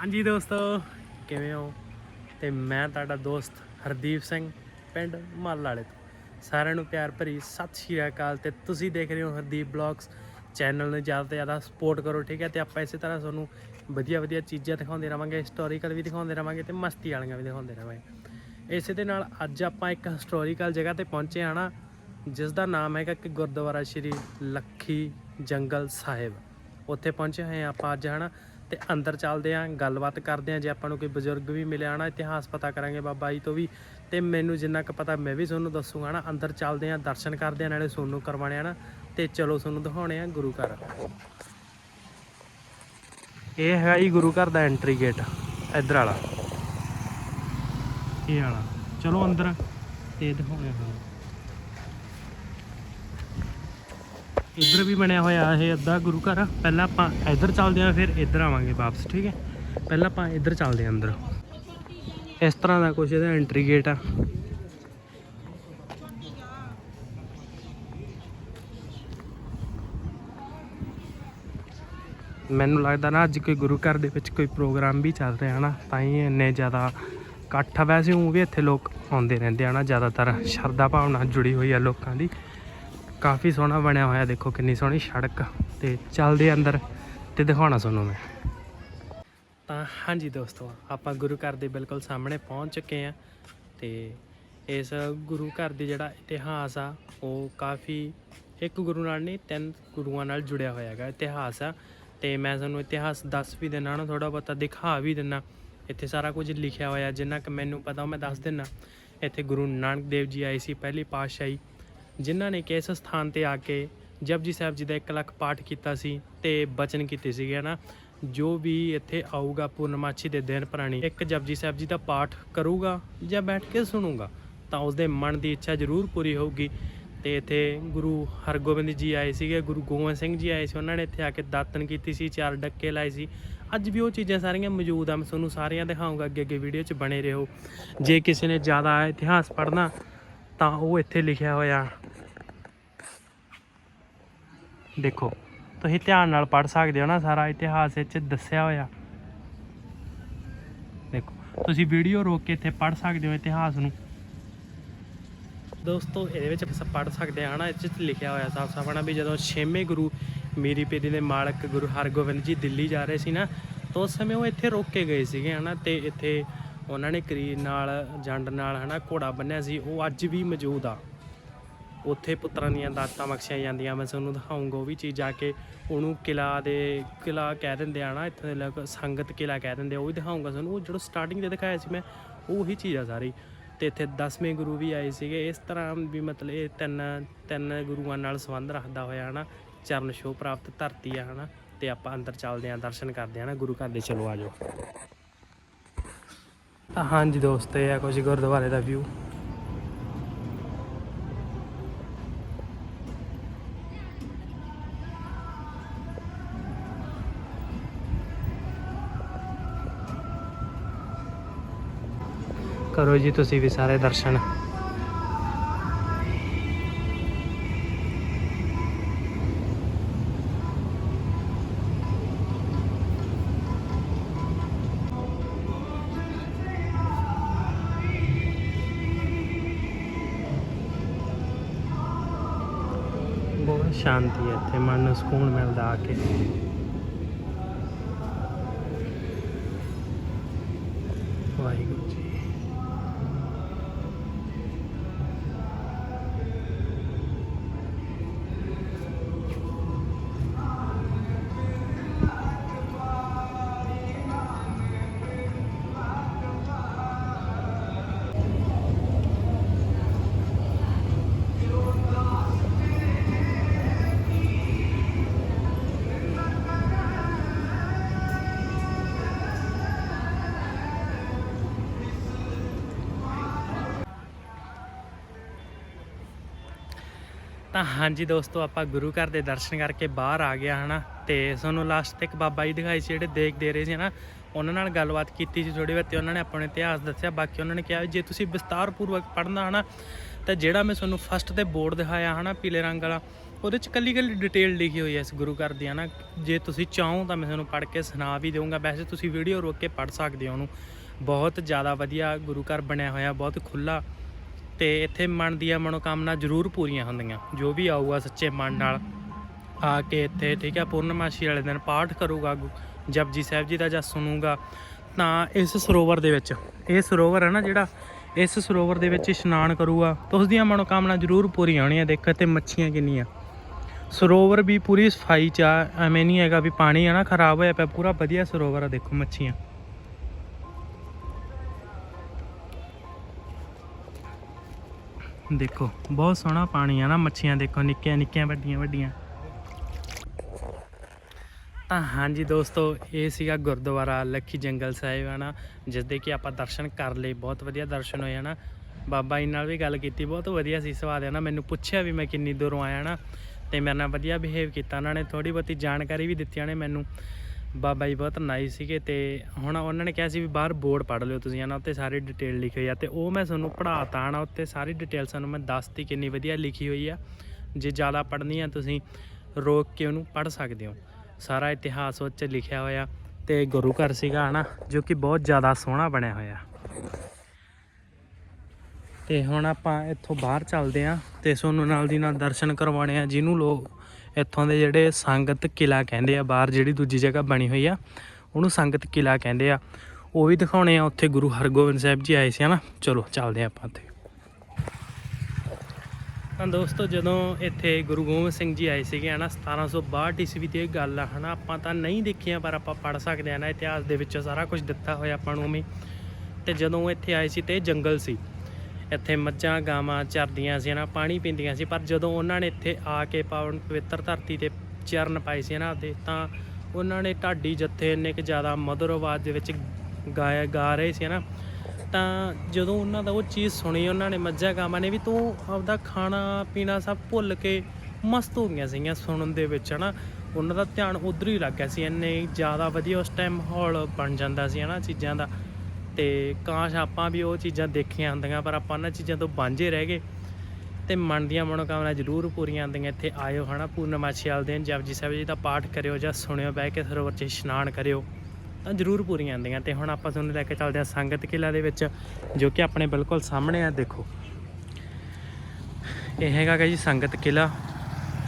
ਹਾਂਜੀ ਦੋਸਤੋ, ਕਿਵੇਂ ਹੋ? ਤੇ ਮੈਂ ਤੁਹਾਡਾ ਦੋਸਤ ਹਰਦੀਪ ਸਿੰਘ, ਪਿੰਡ ਮੱਲ ਵਾਲੇ ਤੋਂ। ਸਾਰਿਆਂ ਨੂੰ ਪਿਆਰ ਭਰੀ ਸਤਿ ਸ਼੍ਰੀ ਅਕਾਲ। ਤੇ ਤੁਸੀਂ ਦੇਖ ਰਹੇ ਹੋ ਹਰਦੀਪ ਬਲੌਗਸ। ਚੈਨਲ ਨੂੰ ਜ਼ਿਆਦਾ ਤੋਂ ਜ਼ਿਆਦਾ ਸਪੋਰਟ ਕਰੋ, ਠੀਕ ਹੈ? ਤੇ ਆਪਾਂ ਇਸੇ ਤਰ੍ਹਾਂ ਤੁਹਾਨੂੰ ਵਧੀਆ ਵਧੀਆ ਚੀਜ਼ਾਂ ਦਿਖਾਉਂਦੇ ਰਵਾਂਗੇ ਹਿਸਟੋਰੀਕਲ ਵੀ ਦਿਖਾਉਂਦੇ ਰਵਾਂਗੇ ਤੇ ਮਸਤੀ ਵਾਲੀਆਂ ਵੀ ਦਿਖਾਉਂਦੇ ਰਵਾਂਗੇ। ਇਸੇ ਦੇ ਨਾਲ ਅੱਜ ਆਪਾਂ ਇੱਕ ਹਿਸਟੋਰੀਕਲ ਜਗ੍ਹਾ ਤੇ ਪਹੁੰਚੇ ਹਾਂ ਨਾ ਜਿਸ ਦਾ ਨਾਮ ਹੈਗਾ ਕਿ ਗੁਰਦੁਆਰਾ ਸ਼੍ਰੀ ਲੱਖੀ ਜੰਗਲ ਸਾਹਿਬ। ਉੱਥੇ ਪਹੁੰਚੇ ਹੋਏ ਹਾਂ ਆਪਾਂ ਅੱਜ, ਹਨਾ? ਤੇ ਅੰਦਰ ਚੱਲਦੇ ਆਂ, ਗੱਲਬਾਤ ਕਰਦੇ ਆਂ, ਜੇ ਆਪਾਂ ਨੂੰ ਕੋਈ ਬਜ਼ੁਰਗ ਵੀ ਮਿਲਿਆ ਨਾ, ਇਤਿਹਾਸ ਪਤਾ ਕਰਾਂਗੇ ਬਾਬਾ ਜੀ ਤੋਂ ਵੀ। ਤੇ ਮੈਨੂੰ ਜਿੰਨਾ ਕੁ ਪਤਾ, ਮੈਂ ਵੀ ਤੁਹਾਨੂੰ ਦੱਸੂਗਾ ਨਾ, ਅੰਦਰ ਚੱਲਦੇ ਆਂ, ਦਰਸ਼ਨ ਕਰਦੇ ਆਂ, ਨਾਲੇ ਸੋਨੂੰ ਕਰਵਾਣੇ ਆ ਨਾ। ਤੇ ਚਲੋ ਤੁਹਾਨੂੰ ਦਿਖਾਉਣੇ ਆ ਗੁਰੂ ਘਰ। ਇਹ ਹੈਗਾ ਜੀ ਗੁਰੂ ਘਰ ਦਾ ਐਂਟਰੀ ਗੇਟ ਇੱਧਰ ਵਾਲਾ। ਇਹ ਵਾਲਾ। ਚਲੋ ਅੰਦਰ ਤੇ ਦਿਖਾਉਣੇ ਆ ਇੱਧਰ ਵੀ ਬਣਿਆ ਹੋਇਆ ਇਹ ਅੱਧਾ ਗੁਰੂ ਘਰ ਪਹਿਲਾਂ ਆਪਾਂ ਇੱਧਰ ਚੱਲਦੇ ਆਂ ਫਿਰ ਇੱਧਰ ਆਵਾਂਗੇ ਵਾਪਸ, ਠੀਕ ਹੈ? ਪਹਿਲਾਂ ਆਪਾਂ ਇੱਧਰ ਚੱਲਦੇ ਆਂ ਅੰਦਰ। ਇਸ ਤਰ੍ਹਾਂ ਦਾ ਕੁਝ ਇਹਦਾ ਐਂਟਰੀ ਗੇਟ ਆ। ਮੈਨੂੰ ਲੱਗਦਾ ਨਾ, ਅੱਜ ਕੋਈ ਗੁਰੂ ਘਰ ਦੇ ਵਿੱਚ ਕੋਈ ਪ੍ਰੋਗਰਾਮ ਵੀ ਚੱਲ ਰਿਹਾ ਨਾ, ਤਾਂ ਹੀ ਇੰਨੇ ਜ਼ਿਆਦਾ ਇਕੱਠ ਵੈਸੇ ਉਹ ਵੀ ਇੱਥੇ ਲੋਕ ਆਉਂਦੇ ਰਹਿੰਦੇ ਆ ਨਾ, ਜ਼ਿਆਦਾਤਰ ਸ਼ਰਧਾ ਭਾਵਨਾ ਜੁੜੀ ਹੋਈ ਆ ਲੋਕਾਂ ਦੀ। ਕਾਫੀ ਸੋਹਣਾ ਬਣਿਆ ਹੋਇਆ, ਦੇਖੋ ਕਿੰਨੀ ਸੋਹਣੀ ਸੜਕ ਤੇ ਚੱਲਦੇ ਅੰਦਰ ਤੇ ਦਿਖਾਉਣਾ ਤੁਹਾਨੂੰ ਮੈਂ। ਤਾਂ ਹਾਂਜੀ ਦੋਸਤੋ, ਆਪਾਂ ਗੁਰੂ ਘਰ ਦੇ ਬਿਲਕੁਲ ਸਾਹਮਣੇ ਪਹੁੰਚ ਚੁੱਕੇ ਆ ਤੇ ਇਸ ਗੁਰੂ ਘਰ ਦੀ ਜਿਹੜਾ ਇਤਿਹਾਸ ਆ, ਉਹ ਕਾਫੀ ਇੱਕ ਗੁਰੂ ਨਾਲ ਨਹੀਂ, ਤਿੰਨ ਗੁਰੂਆਂ ਨਾਲ ਜੁੜਿਆ ਹੋਇਆ ਹੈਗਾ ਇਤਿਹਾਸ ਆ। ਤੇ ਮੈਂ ਤੁਹਾਨੂੰ ਇਤਿਹਾਸ ਦੱਸ ਵੀ ਦਿੰਨਾ ਨਾ ਥੋੜਾ ਬਹੁਤਾ ਦਿਖਾ ਵੀ ਦਿੰਨਾ ਇੱਥੇ ਸਾਰਾ ਕੁਝ ਲਿਖਿਆ ਹੋਇਆ, ਜਿੰਨਾ ਕਿ ਮੈਨੂੰ ਪਤਾ ਉਹ ਮੈਂ ਦੱਸ ਦਿੰਨਾ ਇੱਥੇ ਗੁਰੂ ਨਾਨਕ ਦੇਵ ਜੀ ਆਏ ਸੀ, ਪਹਿਲੀ ਪਾਤਸ਼ਾਹੀ। ਜਿਨ੍ਹਾਂ ਨੇ ਕਿ ਇਸ ਸਥਾਨ ਤੇ ਆ ਕੇ ਜਪਜੀ ਸਾਹਿਬ ਜੀ ਦਾ 1 ਲੱਖ ਪਾਠ ਕੀਤਾ ਸੀ ਤੇ ਬਚਨ ਕੀਤੇ ਸੀਗੇ ਨਾ ਜੋ ਵੀ ਇੱਥੇ ਆਊਗਾ ਪੂਰਨਮਾਸ਼ੀ ਦੇ ਦਿਨ ਪ੍ਰਾਣੀ, ਇੱਕ ਜਪਜੀ ਸਾਹਿਬ ਜੀ ਦਾ ਪਾਠ ਕਰੂਗਾ ਜਾਂ ਬੈਠ ਕੇ ਸੁਣੂਗਾ, ਤਾਂ ਉਸਦੇ ਮਨ ਦੀ ਇੱਛਾ ਜ਼ਰੂਰ ਪੂਰੀ ਹੋਊਗੀ। ਤੇ ਇੱਥੇ ਗੁਰੂ ਹਰਗੋਬਿੰਦ ਜੀ ਆਏ ਸੀਗੇ, ਗੁਰੂ ਗੋਬਿੰਦ ਸਿੰਘ ਜੀ ਆਏ ਸੀ, ਉਹਨਾਂ ਨੇ ਇੱਥੇ ਆ ਕੇ ਦਾਤਨ ਕੀਤੀ ਸੀ, ਚਾਰ ਡੱਕੇ ਲਾਏ ਸੀ। ਅੱਜ ਵੀ ਉਹ ਚੀਜ਼ਾਂ ਸਾਰੀਆਂ ਮੌਜੂਦ ਆ, ਮੈਂ ਤੁਹਾਨੂੰ ਸਾਰੀਆਂ ਦਿਖਾਉਂਗਾ ਅੱਗੇ ਅੱਗੇ ਵੀਡੀਓ 'ਚ ਬਣੇ ਰਹੋ। ਜੇ ਕਿਸੇ ਨੇ ਜ਼ਿਆਦਾ ਇਤਿਹਾਸ ਪੜ੍ਹਨਾ, ਤਾਂ ਉਹ ਇੱਥੇ ਲਿਖਿਆ ਹੋਇਆ ਦੇਖੋ, ਤੁਸੀਂ ਧਿਆਨ ਨਾਲ ਪੜ੍ਹ ਸਕਦੇ ਹੋ ਨਾ ਸਾਰਾ, ਇਤਿਹਾਸ ਵਿੱਚ ਦੱਸਿਆ ਹੋਇਆ। ਦੇਖੋ, ਤੁਸੀਂ ਵੀਡੀਓ ਰੋਕ ਕੇ ਇੱਥੇ ਪੜ੍ਹ ਸਕਦੇ ਹੋ ਇਤਿਹਾਸ ਨੂੰ। ਦੋਸਤੋ, ਇਹਦੇ ਵਿੱਚ ਆਪਾਂ ਪੜ੍ਹ ਸਕਦੇ ਹਾਂ ਨਾ, ਇਹ 'ਚ ਲਿਖਿਆ ਹੋਇਆ ਸਾਫ਼ ਸਾਫ਼ ਨਾ ਵੀ ਜਦੋਂ ਛੇਵੇਂ ਗੁਰੂ ਮੀਰੀ ਪੀਰੀ ਦੇ ਮਾਲਕ ਗੁਰੂ ਹਰਗੋਬਿੰਦ ਜੀ ਦਿੱਲੀ ਜਾ ਰਹੇ ਸੀ ਨਾ, ਤਾਂ ਉਸ ਸਮੇਂ ਉਹ ਇੱਥੇ ਰੋਕ ਕੇ ਗਏ ਸੀਗੇ ਹਨਾ, ਤੇ ਇੱਥੇ ਉਹਨਾਂ ਨੇ ਕਰੀਰ ਨਾਲ, ਜੰਡ ਨਾਲ ਹਨਾ ਘੋੜਾ ਬੰਨਿਆ ਸੀ, ਉਹ ਅੱਜ ਵੀ ਮੌਜੂਦ ਆ। ਉੱਥੇ ਪੁੱਤਰਾਂ ਦੀਆਂ ਦਾਤਾਂ ਬਖਸ਼ੀਆਂ ਜਾਂਦੀਆਂ। ਮੈਂ ਤੁਹਾਨੂੰ ਦਿਖਾਉਂਗਾ ਉਹ ਵੀ ਚੀਜ਼ ਜਾ ਕੇ। ਉਹਨੂੰ ਕਿਲਾ ਦੇ ਕਿਲਾ ਕਹਿ ਦਿੰਦੇ ਆ ਨਾ, ਇੱਥੇ ਦੇ ਲੋਕ ਸੰਗਤ ਕਿਲਾ ਕਹਿ ਦਿੰਦੇ ਆ। ਉਹ ਵੀ ਦਿਖਾਉਂਗਾ ਤੁਹਾਨੂੰ। ਉਹ ਜਿਹੜਾ ਸਟਾਰਟਿੰਗ ਤੇ ਦਿਖਾਇਆ ਸੀ ਮੈਂ, ਉਹੀ ਚੀਜ਼ ਆ ਸਾਰੀ। ਤੇ ਇੱਥੇ 10ਵੇਂ ਗੁਰੂ ਵੀ ਆਏ ਸੀਗੇ। ਇਸ ਤਰ੍ਹਾਂ ਵੀ ਮਤਲਬ ਇਹ ਤਿੰਨ ਤਿੰਨ ਗੁਰੂਆਂ ਨਾਲ ਸੰਬੰਧ ਰੱਖਦਾ ਹੋਇਆ ਹਨਾ। ਚਰਨ ਛੋਹ ਪ੍ਰਾਪਤ ਧਰਤੀ ਆ ਹਨਾ। ਤੇ ਆਪਾਂ ਅੰਦਰ ਚੱਲਦੇ ਆਂ, ਦਰਸ਼ਨ ਕਰਦੇ ਆਂ ਨਾ ਗੁਰੂ ਘਰ ਦੇ ਚਲੋ ਆਜੋ ਤਾਂ ਹਾਂਜੀ ਦੋਸਤੋ, ਇਹ ਆ ਕੁਝ ਗੁਰਦੁਆਰੇ ਦਾ ਵਿਊ ਕਰੋ ਜੀ ਤੁਸੀਂ ਵੀ ਸਾਰੇ ਦਰਸ਼ਨ। ਬਹੁਤ ਸ਼ਾਂਤੀ ਹੈ ਇੱਥੇ, ਮਨ ਨੂੰ ਸਕੂਨ ਮਿਲਦਾ ਆ ਕੇ। ਵਾਹਿਗੁਰੂ। ਤਾਂ ਹਾਂਜੀ ਦੋਸਤੋ, ਆਪਾਂ ਗੁਰੂ ਘਰ ਦੇ ਦਰਸ਼ਨ ਕਰਕੇ ਬਾਹਰ ਆ ਗਿਆ ਹਨਾ? ਤੇ ਤੁਹਾਨੂੰ ਲਾਸਟ 'ਤੇ ਇੱਕ ਬਾਬਾ ਜੀ ਦਿਖਾਈ ਸੀ, ਜਿਹੜੇ ਦੇਖ ਦੇ ਰਹੇ ਸੀ, ਹਨਾ? ਉਹਨਾਂ ਨਾਲ ਗੱਲਬਾਤ ਕੀਤੀ ਸੀ ਥੋੜੀ ਬਹੁਤੀ, ਉਹਨਾਂ ਨੇ ਆਪਣੇ ਇਤਿਹਾਸ ਦੱਸਿਆ, ਬਾਕੀ ਉਹਨਾਂ ਨੇ ਕਿਹਾ ਵੀ ਜੇ ਤੁਸੀਂ ਵਿਸਤਾਰ ਪੂਰਵਕ ਪੜ੍ਹਨਾ, ਹਨਾ, ਤਾਂ ਜਿਹੜਾ ਮੈਂ ਤੁਹਾਨੂੰ ਫਸਟ ਤੇ ਬੋਰਡ ਦਿਖਾਇਆ, ਹਨਾ, ਪੀਲੇ ਰੰਗ ਵਾਲਾ, ਉਹਦੇ ਚ ਕੱਲੀ ਕੱਲੀ ਡਿਟੇਲ ਲਿਖੀ ਹੋਈ ਹੈ ਇਸ ਗੁਰੂ ਘਰ ਦੀ ਹੈ ਨਾ ਜੇ ਤੁਸੀਂ ਚਾਹੋ ਤਾਂ ਮੈਂ ਤੁਹਾਨੂੰ ਪੜ੍ਹ ਕੇ ਸੁਣਾ ਵੀ ਦਊਂਗਾ। ਵੈਸੇ ਤੁਸੀਂ ਵੀਡੀਓ ਰੋਕ ਕੇ ਪੜ੍ਹ ਸਕਦੇ ਹੋ ਉਹਨੂੰ। ਬਹੁਤ ਜ਼ਿਆਦਾ ਵਧੀਆ ਗੁਰੂ ਘਰ ਬਣਿਆ ਹੋਇਆ, ਬਹੁਤ ਖੁੱਲਾ ਤੇ ਇੱਥੇ ਮਨ ਦੀਆਂ ਮਨੋਕਾਮਨਾ ਜ਼ਰੂਰ ਪੂਰੀਆਂ ਹੁੰਦੀਆਂ। ਜੋ ਵੀ ਆਊਗਾ ਸੱਚੇ ਮਨ ਨਾਲ ਆ ਕੇ ਇੱਥੇ, ਠੀਕ ਹੈ, ਪੂਰਨਮਾਸ਼ੀ ਵਾਲੇ ਦਿਨ ਪਾਠ ਕਰੂਗਾ ਗੁ- ਜਪਜੀ ਸਾਹਿਬ ਜੀ ਦਾ ਜਾਂ ਸੁਣੂਗਾ। ਤਾਂ ਇਸ ਸਰੋਵਰ ਦੇ ਵਿੱਚ, ਇਹ ਸਰੋਵਰ ਹੈ ਨਾ ਜਿਹੜਾ, ਇਸ ਸਰੋਵਰ ਦੇ ਵਿੱਚ ਇਸ਼ਨਾਨ ਕਰੂਗਾ ਤਾਂ ਉਸ ਦੀਆਂ ਮਨੋਕਾਮਨਾ ਜ਼ਰੂਰ ਪੂਰੀਆਂ ਹੋਣੀਆਂ। ਦੇਖੋ ਤੇ ਮੱਛੀਆਂ ਕਿੰਨੀਆਂ। ਸਰੋਵਰ ਵੀ ਪੂਰੀ ਸਫ਼ਾਈ ਚ ਆ, ਐਵੇਂ ਨਹੀਂ ਹੈਗਾ ਵੀ ਪਾਣੀ ਹੈ ਨਾ, ਖਰਾਬ ਹੋਇਆ ਪਿਆ, ਪੂਰਾ ਵਧੀਆ ਸਰੋਵਰ ਆ, ਦੇਖੋ ਮੱਛੀਆਂ। ਦੇਖੋ, ਬਹੁਤ ਸੋਹਣਾ ਪਾਣੀ ਆ ਨਾ ਮੱਛੀਆਂ, ਦੇਖੋ, ਨਿੱਕੀਆਂ ਨਿੱਕੀਆਂ, ਵੱਡੀਆਂ ਵੱਡੀਆਂ। ਤਾਂ ਹਾਂਜੀ ਦੋਸਤੋ, ਇਹ ਸੀਗਾ ਗੁਰਦੁਆਰਾ ਲੱਖੀ ਜੰਗਲ ਸਾਹਿਬ ਹੈ ਨਾ ਜਿਸ ਦੇ ਕਿ ਆਪਾਂ ਦਰਸ਼ਨ ਕਰ ਲਏ। ਬਹੁਤ ਵਧੀਆ ਦਰਸ਼ਨ ਹੋਏ ਨਾ ਬਾਬਾ ਜੀ ਨਾਲ ਵੀ ਗੱਲ ਕੀਤੀ, ਬਹੁਤ ਵਧੀਆ ਸੀ ਸਵਾਦ ਹੈ ਨਾ ਮੈਨੂੰ ਪੁੱਛਿਆ ਵੀ ਮੈਂ ਕਿੰਨੀ ਦੂਰੋਂ ਆਇਆ ਨਾ ਤੇ ਮੇਰੇ ਨਾਲ ਵਧੀਆ ਬਿਹੇਵ ਕੀਤਾ, ਉਹਨਾਂ ਨੇ। ਥੋੜੀ ਬਹੁਤੀ ਜਾਣਕਾਰੀ ਵੀ ਦਿੱਤੀ ਉਹਨੇ ਮੈਨੂੰ। ਬਾਬਾ ਜੀ ਬਹੁਤ ਨਾਈਸ ਸੀਗੇ ਤੇ ਹੁਣ ਉਹਨਾਂ ਨੇ ਕਿਹਾ ਸੀ ਵੀ ਬਾਹਰ ਬੋਰਡ ਪੜ੍ਹ ਲਿਓ ਤੁਸੀਂ ਨਾ ਉੱਤੇ ਸਾਰੀ ਡਿਟੇਲ ਲਿਖੀ ਹੋਈ ਆ ਤੇ ਉਹ ਮੈਂ ਤੁਹਾਨੂੰ ਪੜ੍ਹਾਤਾ ਨਾ ਉੱਤੇ ਸਾਰੀ ਡਿਟੇਲ ਸਾਨੂੰ ਮੈਂ ਦੱਸਤੀ ਕਿੰਨੀ ਵਧੀਆ ਲਿਖੀ ਹੋਈ ਆ। ਜੇ ਜ਼ਿਆਦਾ ਪੜ੍ਹਨੀ ਆ ਤੁਸੀਂ ਰੋਕ ਕੇ ਉਹਨੂੰ ਪੜ੍ਹ ਸਕਦੇ ਹੋ। ਸਾਰਾ ਇਤਿਹਾਸ ਉਹ 'ਚ ਲਿਖਿਆ ਹੋਇਆ ਤੇ ਗੁਰੂ ਘਰ ਸੀਗਾ, ਹਨਾ, ਜੋ ਕਿ ਬਹੁਤ ਜ਼ਿਆਦਾ ਸੋਹਣਾ ਬਣਿਆ ਹੋਇਆ। ਤੇ ਹੁਣ ਆਪਾਂ ਇੱਥੋਂ ਬਾਹਰ ਚੱਲਦੇ ਆਂ ਤੇ ਤੁਹਾਨੂੰ ਨਾਲ ਦੀ ਨਾਲ ਦਰਸ਼ਨ ਕਰਵਾਉਣੇ ਆ, ਜਿਹਨੂੰ ਲੋਕ ਇੱਥੋਂ ਦੇ ਜਿਹੜੇ ਸੰਗਤ ਕਿਲਾ ਕਹਿੰਦੇ ਆ, ਬਾਹਰ ਜਿਹੜੀ ਦੂਜੀ ਜਗ੍ਹਾ ਬਣੀ ਹੋਈ ਆ, ਉਹਨੂੰ ਸੰਗਤ ਕਿਲਾ ਕਹਿੰਦੇ ਆ। ਉਹ ਵੀ ਦਿਖਾਉਣੇ ਆ, ਉੱਥੇ ਗੁਰੂ ਹਰਗੋਬਿੰਦ ਸਾਹਿਬ ਜੀ ਆਏ ਸੀ, ਹਨਾ? ਚਲੋ, ਚੱਲਦੇ ਆਂ ਆਪਾਂ ਉੱਥੇ ਤਾਂ ਦੋਸਤੋ, ਜਦੋਂ ਇੱਥੇ ਗੁਰੂ ਗੋਬਿੰਦ ਸਿੰਘ ਜੀ ਆਏ ਸੀਗੇ, ਹਨਾ 1762 ਈਸਵੀ ਦੀ ਇਹ ਗੱਲ ਆ, ਹਨਾ, ਆਪਾਂ ਤਾਂ ਨਹੀਂ ਦੇਖੀਆਂ, ਪਰ ਆਪਾਂ ਪੜ੍ਹ ਸਕਦੇ ਆ ਨਾ ਇਤਿਹਾਸ ਦੇ ਵਿੱਚ ਸਾਰਾ ਕੁਝ ਦਿੱਤਾ ਹੋਇਆ ਆਪਾਂ ਨੂੰ ਉਵੇਂ। ਤੇ ਜਦੋਂ ਇੱਥੇ ਆਏ ਸੀ ਤੇ ਇਹ ਜੰਗਲ ਸੀ। ਇੱਥੇ ਮੱਝਾਂ ਗਾਵਾਂ ਚਰਦੀਆਂ ਸੀ ਨਾ ਪਾਣੀ ਪੀਂਦੀਆਂ ਸੀ, ਪਰ ਜਦੋਂ ਉਹਨਾਂ ਨੇ ਇੱਥੇ ਆ ਕੇ ਪਾਵਨ ਪਵਿੱਤਰ ਧਰਤੀ ਤੇ ਚਰਨ ਪਾਏ ਸੀ ਨਾ ਆਪਦੇ, ਤਾਂ ਉਹਨਾਂ ਨੇ ਢਾਡੀ ਜੱਥੇ ਇੰਨੇ ਕਿ ਜ਼ਿਆਦਾ ਮਧੁਰ ਆਵਾਜ਼ ਦੇ ਵਿੱਚ ਗਾਇਆ, ਗਾ ਰਹੇ ਸੀ ਨਾ ਤਾਂ ਜਦੋਂ ਉਹਨਾਂ ਦਾ ਉਹ ਚੀਜ਼ ਸੁਣੀ, ਉਹਨਾਂ ਨੇ ਮੱਝਾਂ ਗਾਵਾਂ ਨੇ ਵੀ ਤੂੰ ਆਪਦਾ ਖਾਣਾ ਪੀਣਾ ਸਭ ਭੁੱਲ ਕੇ ਮਸਤ ਹੋ ਗਈਆਂ ਸੀਗੀਆਂ ਸੁਣਨ ਦੇ ਵਿੱਚ ਹਨਾ। ਉਹਨਾਂ ਦਾ ਧਿਆਨ ਉਧਰ ਹੀ ਲੱਗ ਗਿਆ ਸੀ, ਇੰਨੇ ਜ਼ਿਆਦਾ ਵਧੀਆ ਉਸ ਟਾਈਮ ਮਾਹੌਲ ਬਣ ਜਾਂਦਾ ਸੀ ਹਨਾ ਚੀਜ਼ਾਂ ਦਾ। ਤੇ ਕਾਸ਼ ਆਪਾਂ ਵੀ ਉਹ ਚੀਜ਼ਾਂ ਦੇਖੀਆਂ ਹੁੰਦੀਆਂ, ਪਰ ਆਪਾਂ ਉਹਨਾਂ ਚੀਜ਼ਾਂ ਤੋਂ ਵਾਂਝੇ ਰਹਿ ਗਏ। ਤੇ ਮਨ ਦੀਆਂ ਮਨੋਕਾਮਨਾ ਜ਼ਰੂਰ ਪੂਰੀਆਂ ਹੁੰਦੀਆਂ। ਇੱਥੇ ਆਇਓ ਹਨਾ, ਪੂਰਨਮਾਸ਼ੀ ਵਾਲੇ ਦਿਨ ਜਪਜੀ ਸਾਹਿਬ ਜੀ ਦਾ ਪਾਠ ਕਰਿਓ ਜਾਂ ਸੁਣਿਓ, ਬਹਿ ਕੇ ਸਰੋਵਰ 'ਚ ਇਸ਼ਨਾਨ ਕਰਿਓ, ਤਾਂ ਜ਼ਰੂਰ ਪੂਰੀਆਂ ਹੁੰਦੀਆਂ। ਤੇ ਹੁਣ ਆਪਾਂ ਤੁਹਾਨੂੰ ਲੈ ਕੇ ਚੱਲਦੇ ਹਾਂ ਸੰਗਤ ਕਿਲਾ ਦੇ ਵਿੱਚ, ਜੋ ਕਿ ਆਪਣੇ ਬਿਲਕੁਲ ਸਾਹਮਣੇ ਆ, ਦੇਖੋ। ਇਹ ਹੈਗਾ ਗਾ ਜੀ ਸੰਗਤ ਕਿਲਾ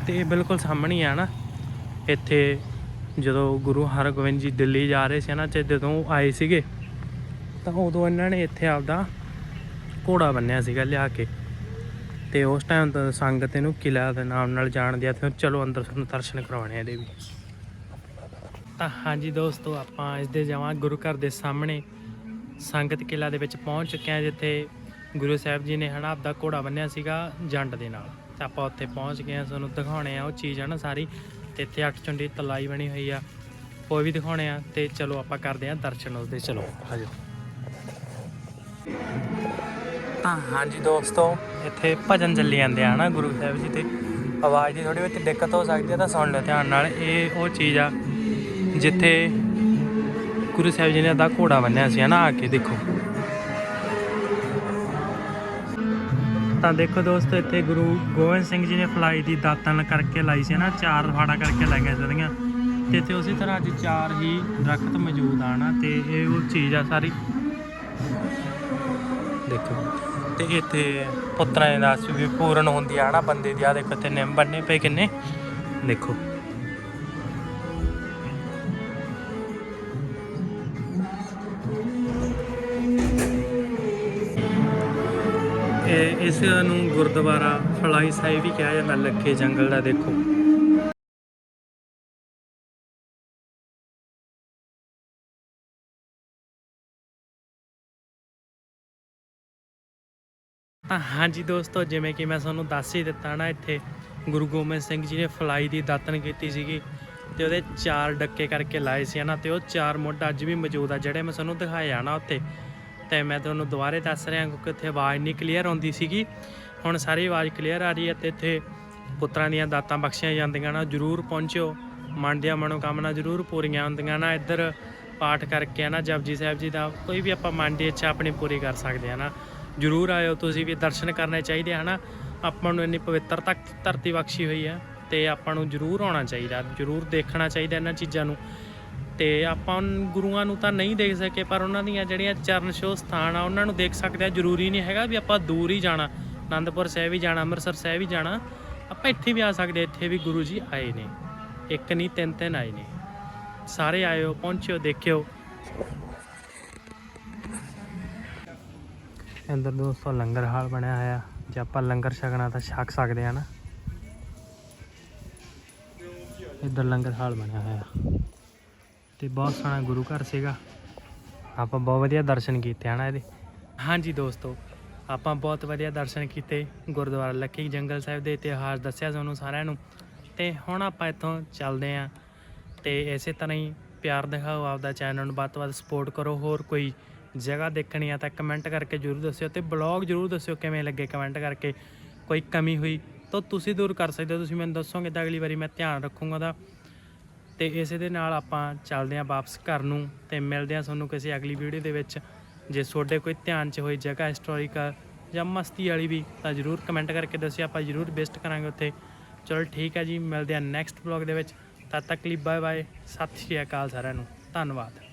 ਤੇ ਇਹ ਬਿਲਕੁਲ ਸਾਹਮਣੇ ਹੀ ਆ ਨਾ। ਇੱਥੇ ਜਦੋਂ ਗੁਰੂ ਹਰਗੋਬਿੰਦ ਜੀ ਦਿੱਲੀ ਜਾ ਰਹੇ ਸੀ ਨਾ, ਤੇ ਜਦੋਂ ਆਏ ਸੀਗੇ ਤਾਂ ਉਦੋਂ ਇਹਨਾਂ ਨੇ ਇੱਥੇ ਆਪਦਾ ਘੋੜਾ ਬੰਨਿਆ ਸੀਗਾ ਲਿਆ ਕੇ। ਤੇ ਉਸ ਟਾਈਮ ਤਾਂ ਸੰਗਤ ਇਹਨੂੰ ਕਿਲਾ ਦੇ ਨਾਮ ਨਾਲ ਜਾਣਦੇ ਆ ਤੇ ਚਲੋ ਅੰਦਰ ਤੁਹਾਨੂੰ ਦਰਸ਼ਨ ਕਰਵਾਉਣੇ ਆ ਇਹਦੇ ਵੀ। ਤਾਂ ਹਾਂਜੀ ਦੋਸਤੋ, ਆਪਾਂ ਇਸ ਦੇ ਜਾਵਾਂ ਗੁਰੂ ਘਰ ਦੇ ਸਾਹਮਣੇ ਸੰਗਤ ਕਿਲਾ ਦੇ ਵਿੱਚ ਪਹੁੰਚ ਚੁੱਕੇ ਹਾਂ ਜਿੱਥੇ ਗੁਰੂ ਸਾਹਿਬ ਜੀ ਨੇ ਹਨਾ ਆਪਦਾ ਘੋੜਾ ਬੰਨਿਆ ਸੀਗਾ ਜੰਡ ਦੇ ਨਾਲ। ਤਾਂ ਆਪਾਂ ਉੱਥੇ ਪਹੁੰਚ ਗਏ ਹਾਂ ਤੁਹਾਨੂੰ ਦਿਖਾਉਣੇ ਆ ਉਹ ਚੀਜ਼ ਹੈ ਨਾ ਸਾਰੀ। ਤੇ ਇੱਥੇ ਅੱਠ ਚੁੰਡੀ ਤਲਾਈ ਬਣੀ ਹੋਈ ਆ, ਉਹ ਵੀ ਦਿਖਾਉਣੇ ਆ ਤੇ ਚਲੋ ਆਪਾਂ ਕਰਦੇ ਹਾਂ ਦਰਸ਼ਨ ਉਸਦੇ। ਚਲੋ ਆਜੋ ਤਾਂ ਹਾਂਜੀ ਦੋਸਤੋ, ਇੱਥੇ ਭਜਨ ਚੱਲੀ ਜਾਂਦੇ ਆ ਨਾ ਗੁਰੂ ਸਾਹਿਬ ਜੀ ਤੇ। ਆਵਾਜ਼ ਦੀ ਥੋੜੀ ਬਹੁਤੀ ਦਿੱਕਤ ਹੋ ਸਕਦੀ ਹੈ ਤਾਂ ਸੁਣ ਲਓ ਧਿਆਨ ਨਾਲ। ਇਹ ਉਹ ਚੀਜ਼ ਆ, ਜਿੱਥੇ ਗੁਰੂ ਸਾਹਿਬ ਜੀ ਨੇ ਦਾ ਘੋੜਾ ਬੰਨਿਆ ਸੀ ਨਾ ਆ ਕੇ ਦੇਖੋ। ਤਾਂ ਦੇਖੋ ਦੋਸਤੋ, ਇੱਥੇ ਗੁਰੂ ਗੋਬਿੰਦ ਸਿੰਘ ਜੀ ਨੇ ਫਲਾਈ ਦੀ ਦਾਤਨ ਕਰਕੇ ਲਾਈ ਸੀ ਨਾ ਚਾਰ ਫਾੜਾ ਕਰਕੇ ਲਾਈਆਂ ਸੀਗੀਆਂ ਤੇ ਇੱਥੇ ਉਸੇ ਤਰ੍ਹਾਂ ਅੱਜ ਚਾਰ ਹੀ ਦਰਖਤ ਮੌਜੂਦ ਆ ਨਾ ਤੇ ਇਹ ਉਹ ਚੀਜ਼ ਆ ਸਾਰੀ। ਦੇਖੋ। ਤੇ ਇੱਥੇ ਪੁੱਤਰਾਂ ਦੀ ਦਾਸ ਵੀ ਪੂਰਨ ਹੁੰਦੀ ਆ ਨਾ ਬੰਦੇ ਦੀ ਆ ਦੇਖੋ ਤੇ ਨਿੰਮ ਬੰਨੇ ਪਏ ਕਿੰਨੇ? ਦੇਖੋ। ਇਸ ਨੂੰ ਗੁਰਦੁਆਰਾ ਫਲਾਈ ਸਾਹਿਬ ਵੀ ਕਿਹਾ ਜਾਂਦਾ, ਲੱਖੇ ਜੰਗਲ ਦਾ ਦੇਖੋ। ਤਾਂ ਹਾਂਜੀ ਦੋਸਤੋ, ਜਿਵੇਂ ਕਿ ਮੈਂ ਤੁਹਾਨੂੰ ਦੱਸ ਹੀ ਦਿੱਤਾ ਨਾ, ਇੱਥੇ ਗੁਰੂ ਗੋਬਿੰਦ ਸਿੰਘ ਜੀ ਨੇ ਫਲਾਈ ਦੀ ਦਾਤਨ ਕੀਤੀ ਸੀਗੀ ਤੇ ਉਹਦੇ ਚਾਰ ਡੱਕੇ ਕਰਕੇ ਲਾਏ ਸੀ ਨਾ ਤੇ ਉਹ ਚਾਰ ਮੁੱਢ ਅੱਜ ਵੀ ਮੌਜੂਦ ਆ, ਜਿਹੜੇ ਮੈਂ ਤੁਹਾਨੂੰ ਦਿਖਾਇਆ ਨਾ ਉੱਥੇ। ਤੇ ਮੈਂ ਤੁਹਾਨੂੰ ਦੁਬਾਰੇ ਦੱਸ ਰਿਹਾ ਕਿਉਂਕਿ ਉੱਥੇ ਆਵਾਜ਼ ਨਹੀਂ ਕਲੀਅਰ ਆਉਂਦੀ ਸੀਗੀ। ਹੁਣ ਸਾਰੀ ਆਵਾਜ਼ ਕਲੀਅਰ ਆ ਰਹੀ ਹੈ ਤੇ ਇੱਥੇ ਪੁੱਤਰਾਂ ਦੀਆਂ ਦਾਤਾਂ ਬਖਸ਼ੀਆਂ ਜਾਂਦੀਆਂ ਨਾ, ਜਰੂਰ ਪਹੁੰਚਿਓ। ਮਨ ਦੀਆਂ ਮਨੋਕਾਮਨਾ ਜਰੂਰ ਪੂਰੀਆਂ ਹੁੰਦੀਆਂ ਨਾ, ਇੱਧਰ ਪਾਠ ਕਰਕੇ ਨਾ ਜਪਜੀ ਸਾਹਿਬ ਜੀ ਦਾ ਕੋਈ ਵੀ ਆਪਾਂ ਮਨ ਦੀ ਇੱਛਾ ਆਪਣੀ ਪੂਰੀ ਕਰ ਸਕਦੇ ਆ ਨਾ। ਜਰੂਰ ਆਇਓ ਤੁਸੀਂ ਵੀ, ਦਰਸ਼ਨ ਕਰਨੇ ਚਾਹੀਦੇ ਹਨਾ? ਆਪਾਂ ਨੂੰ ਇੰਨੀ ਪਵਿੱਤਰ ਤੱਕ ਧਰਤੀ ਬਖਸ਼ੀ ਹੋਈ ਹੈ ਤੇ ਆਪਾਂ ਨੂੰ ਜ਼ਰੂਰ ਆਉਣਾ ਚਾਹੀਦਾ, ਜ਼ਰੂਰ ਦੇਖਣਾ ਚਾਹੀਦਾ ਇਹਨਾਂ ਚੀਜ਼ਾਂ ਨੂੰ। ਤੇ ਆਪਾਂ ਗੁਰੂਆਂ ਨੂੰ ਤਾਂ ਨਹੀਂ ਦੇਖ ਸਕੇ, ਪਰ ਉਹਨਾਂ ਦੀਆਂ ਜਿਹੜੀਆਂ ਚਰਨ ਛੋਹ ਸਥਾਨ ਆ, ਉਹਨਾਂ ਨੂੰ ਦੇਖ ਸਕਦੇ ਆ। ਜ਼ਰੂਰੀ ਨਹੀਂ ਹੈਗਾ ਵੀ ਆਪਾਂ ਦੂਰ ਹੀ ਜਾਣਾ ਆਨੰਦਪੁਰ ਸਾਹਿਬ ਹੀ ਜਾਣਾ, ਅੰਮ੍ਰਿਤਸਰ ਸਾਹਿਬ ਹੀ ਜਾਣਾ। ਆਪਾਂ ਇੱਥੇ ਵੀ ਆ ਸਕਦੇ ਇੱਥੇ ਵੀ ਗੁਰੂ ਜੀ ਆਏ ਨੇ। ਇੱਕ ਨਹੀਂ, ਤਿੰਨ ਤਿੰਨ ਆਏ ਨੇ। ਸਾਰੇ ਆਇਓ, ਪਹੁੰਚਿਓ, ਦੇਖਿਓ। ਅੰਦਰ ਦੋਸਤੋ ਲੰਗਰ ਹਾਲ ਬਣਿਆ ਹੋਇਆ। ਜੇ ਆਪਾਂ ਲੰਗਰ ਛਕਣਾ ਤਾਂ ਛਕ ਸਕਦੇ ਆ ਨਾ। ਇੱਧਰ ਲੰਗਰ ਹਾਲ ਬਣਿਆ ਹੋਇਆ। ਤੇ ਬਹੁਤ ਸੋਹਣਾ ਗੁਰੂ ਘਰ ਸੀਗਾ। ਆਪਾਂ ਬਹੁਤ ਵਧੀਆ ਦਰਸ਼ਨ ਕੀਤੇ ਹਨਾ ਇਹਦੇ। ਹਾਂਜੀ ਦੋਸਤੋ, ਆਪਾਂ ਬਹੁਤ ਵਧੀਆ ਦਰਸ਼ਨ ਕੀਤੇ। ਗੁਰਦੁਆਰਾ ਲੱਕੀ ਜੰਗਲ ਸਾਹਿਬ ਦੇ ਇਤਿਹਾਸ ਦੱਸਿਆ ਤੁਹਾਨੂੰ ਸਾਰਿਆਂ ਨੂੰ। ਤੇ ਹੁਣ ਆਪਾਂ ਇੱਥੋਂ ਚੱਲਦੇ ਆਂ ਤੇ ਇਸੇ ਤਰ੍ਹਾਂ ਹੀ ਪਿਆਰ ਦਿਖਾਓ ਆਪਦਾ ਚੈਨਲ ਨੂੰ। ਵੱਧ ਤੋਂ ਵੱਧ ਸਪੋਰਟ ਕਰੋ। ਹੋਰ ਕੋਈ ਜਗ੍ਹਾ ਦੇਖਣੀ ਆ ਤਾਂ ਕਮੈਂਟ ਕਰਕੇ ਜਰੂਰ ਦੱਸਿਓ ਤੇ ਬਲੌਗ ਜਰੂਰ ਦੱਸਿਓ ਕਿਵੇਂ ਲੱਗੇ ਕਮੈਂਟ ਕਰਕੇ। ਕੋਈ ਕਮੀ ਹੋਈ ਤਾਂ ਤੁਸੀਂ ਦੂਰ ਕਰ ਸਕਦੇ ਹੋ, ਤੁਸੀਂ ਮੈਨੂੰ ਦੱਸੋਗੇ ਤਾਂ ਅਗਲੀ ਵਾਰੀ ਮੈਂ ਧਿਆਨ ਰੱਖੂੰਗਾ ਉਹਦਾ। ਤੇ ਇਸੇ ਦੇ ਨਾਲ ਆਪਾਂ ਚੱਲਦੇ ਆਂ ਵਾਪਸ ਘਰ ਨੂੰ ਤੇ ਮਿਲਦੇ ਆਂ ਤੁਹਾਨੂੰ ਕਿਸੇ ਅਗਲੀ ਵੀਡੀਓ ਦੇ ਵਿੱਚ। ਜੇ ਤੁਹਾਡੇ ਕੋਈ ਧਿਆਨ 'ਚ ਹੋਈ ਜਗ੍ਹਾ ਹਿਸਟੋਰੀਕਲ ਜਾਂ ਮਸਤੀ ਵਾਲੀ ਵੀ ਤਾਂ ਜਰੂਰ ਕਮੈਂਟ ਕਰਕੇ ਦੱਸਿਓ, ਆਪਾਂ ਜਰੂਰ ਵਿਜ਼ਿਟ ਕਰਾਂਗੇ ਉੱਥੇ। ਚਲੋ ਠੀਕ ਹੈ ਜੀ, ਮਿਲਦੇ ਆਂ ਨੈਕਸਟ ਬਲੌਗ ਦੇ ਵਿੱਚ। ਤਦ ਤੱਕ ਲਈ ਬਾਏ ਬਾਏ ਸਤਿ ਸ਼੍ਰੀ ਅਕਾਲ ਸਾਰਿਆਂ ਨੂੰ, ਧੰਨਵਾਦ।